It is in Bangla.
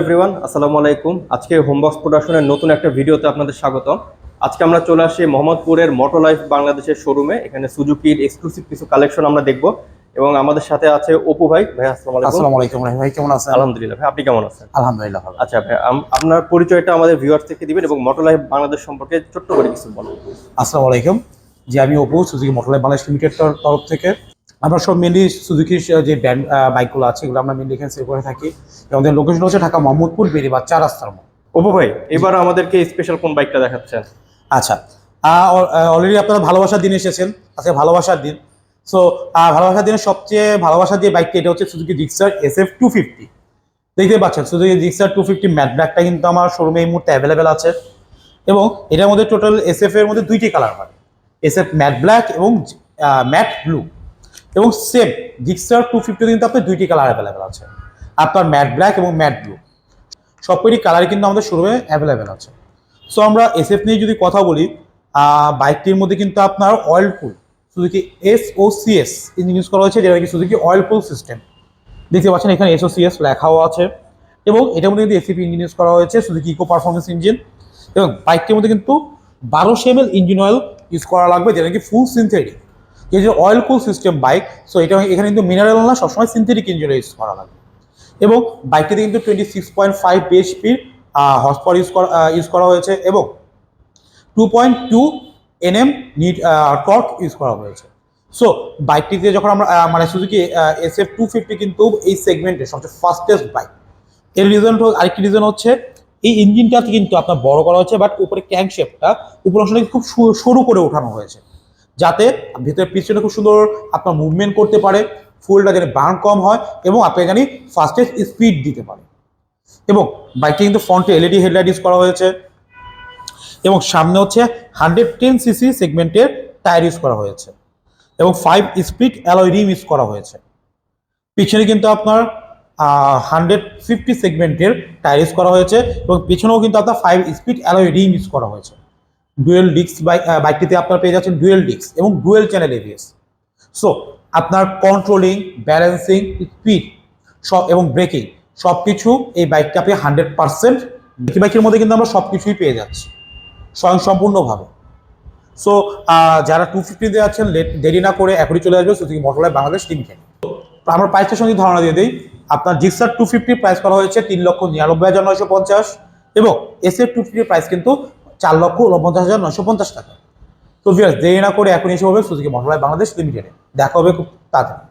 এভরিওয়ান আসসালামু আলাইকুম। আজকে হোমবক্স প্রোডাকশনের নতুন একটা ভিডিওতে আপনাদের স্বাগত আজকে আমরা চলে আসি মোহাম্মদপুরের মোটো লাইফ বাংলাদেশের শোরুমে এখানে সুজুকির এক্সক্লুসিভ কিছু কালেকশন আমরা দেখব। এবং আমাদের সাথে আছে অপু ভাই। ভাই আসসালামু আলাইকুম। আসসালামু আলাইকুম রাহি ভাই কেমন আছেন? আলহামদুলিল্লাহ ভাই আপনি কেমন আছেন? আলহামদুলিল্লাহ ভালো। আচ্ছা ভাই আপনার পরিচয়টা আমাদের ভিউয়ার্স থেকে দিবেন এবং মোটো লাইফ বাংলাদেশ সম্পর্কে ছোট্ট করে কিছু বলুন। আসসালামু আলাইকুম। যে আমি অপু সুজুকি মোটরলাই বাংলাদেশ লিমিটেড তরফ থেকে। আমরা সব মেনলি সুজুকির যে ব্র্যান্ড বাইকগুলো আছে এগুলো আমরা মেনলি এখানে সেল করে থাকি। আমাদের লোকেশন হচ্ছে ঢাকা মোহাম্মদপুর বেরিবাদ চার রাস্তার মোড়। অপু ভাই এবার আমাদেরকে স্পেশাল কোন বাইকটা দেখাচ্ছেন? আচ্ছা। অলরেডি আপনারা ভালোবাসার দিন এসেছেন আজকে ভালোবাসার দিন। সো ভালোবাসার দিনের সবচেয়ে ভালোবাসার যে বাইকটা এটা হচ্ছে Suzuki Gixxer S F two fifty দেখতে পাচ্ছেন Suzuki Gixxer two fifty matte ব্ল্যাকটা কিন্তু আমার শোরুমে এই মুহূর্তে অ্যাভেলেবেল আছে। এবং এটার মধ্যে টোটাল এস এফ এর মধ্যে দুইটি কালার হয়। এস এফ ম্যাট ব্ল্যাক এবং ম্যাট ব্লু এবং সেম জিক্সার টু ফিফটি কিন্তু আপনার দুইটি কালার অ্যাভেলেবেল আছে। আপনার ম্যাট ব্ল্যাক এবং ম্যাট ব্লু সবকটি কালারই কিন্তু আমাদের শোরুমে অ্যাভেলেবেল আছে। সো আমরা এসএফ নিয়ে যদি কথা বলি বাইকটির মধ্যে কিন্তু আপনার oil cool Suzuki S O CS engine use করা হয়েছে, যেটা কি সুজুকি অয়েল কুল সিস্টেম দেখতে পাচ্ছেন, এখানে এস ও সিএস লেখাও আছে। এবং এটার মধ্যে কিন্তু এসিপি ইঞ্জিন ইউজ করা হয়েছে সুজুকি ইকো পারফরমেন্স ইঞ্জিন এবং বাইকটির মধ্যে কিন্তু বারোশো M L engine oil use করা লাগবে, যেটা কি ফুল সিনথেটিক এই যে oil cool system bike so এটা এখানে কিন্তু মিনারেল না, সবসময় সিনথেটিক ইঞ্জিন ইউজ করা লাগবে এবং বাইকটিতে কিন্তু টোয়েন্টি সিক্স পয়েন্ট ফাইভ বিএসপির হর্স পাওয়ার ইউজ করা ইউজ করা হয়েছে এবং two point two NM net torque use করা হয়েছে। সো বাইকটিতে যখন আমরা মানে Suzuki S F two fifty কিন্তু এই সেগমেন্টে সবচেয়ে ফাস্টেস্ট বাইক এর রিজন আরেকটি রিজন হচ্ছে, এই ইঞ্জিনটা কিন্তু আপনার বড় করা হচ্ছে বাট উপরে ক্যাং শেপটা উপর অংশটা খুব সরু করে ওঠানো হয়েছে। যাতে ভিতরে পিছনে খুব সুন্দর আপনার মুভমেন্ট করতে পারে ফুলটা যেন বার্ন কম হয় এবং আপনি এখানে ফাস্টেস্ট স্পিড দিতে পারে। এবং বাইকটি কিন্তু ফ্রন্টে এলইডি হেডলাইট ইউজ করা হয়েছে এবং সামনে হচ্ছে হান্ড্রেড টেন সিসি সেগমেন্টের টায়ার ইউজ করা হয়েছে এবং five speed alloy rim use করা হয়েছে। পিছনে কিন্তু আপনার হান্ড্রেড ফিফটি সেগমেন্টের টায়ার ইউজ করা হয়েছে এবং পিছনেও কিন্তু আপনার five speed alloy rim use করা হয়েছে। ডুয়েল বাইক বাইকটিতে আপনার পেয়ে যাচ্ছেন ডুয়েল ডিস্ক এবং ডুয়েল চ্যানেল এবিএস সো আপনার কন্ট্রোলিং ব্যালেন্সিং স্পিড সব এবং ব্রেকিং সব কিছু এই বাইকটা আপনি হান্ড্রেড পারসেন্ট বাইকের মধ্যে কিন্তু আমরা সব কিছুই পেয়ে যাচ্ছি স্বয়ং সম্পূর্ণভাবে সো যারা টু ফিফটিতে আছেন দেরি না করে এখনই চলে আসবে সুজুকি মোটরলাইফ বাংলাদেশ লিমিটেড আমার প্রাইসটার সঙ্গে ধারণা দিয়ে দিই, আপনার জিক্সার টু ফিফটি প্রাইস করা হয়েছে তিন লক্ষ নিরানব্বই হাজার নয়শো পঞ্চাশ এবং এসএফ টু ফিফটির প্রাইস কিন্তু চার লক্ষ উনপঞ্চাশ হাজার নয়শো পঞ্চাশ টাকা। তো ভিয়ার্স দেরি না করে এখন এসে হবে সুজুকি মোটরলাইফ বাংলাদেশ লিমিটেডে। দেখা হবে খুব তাড়াতাড়ি।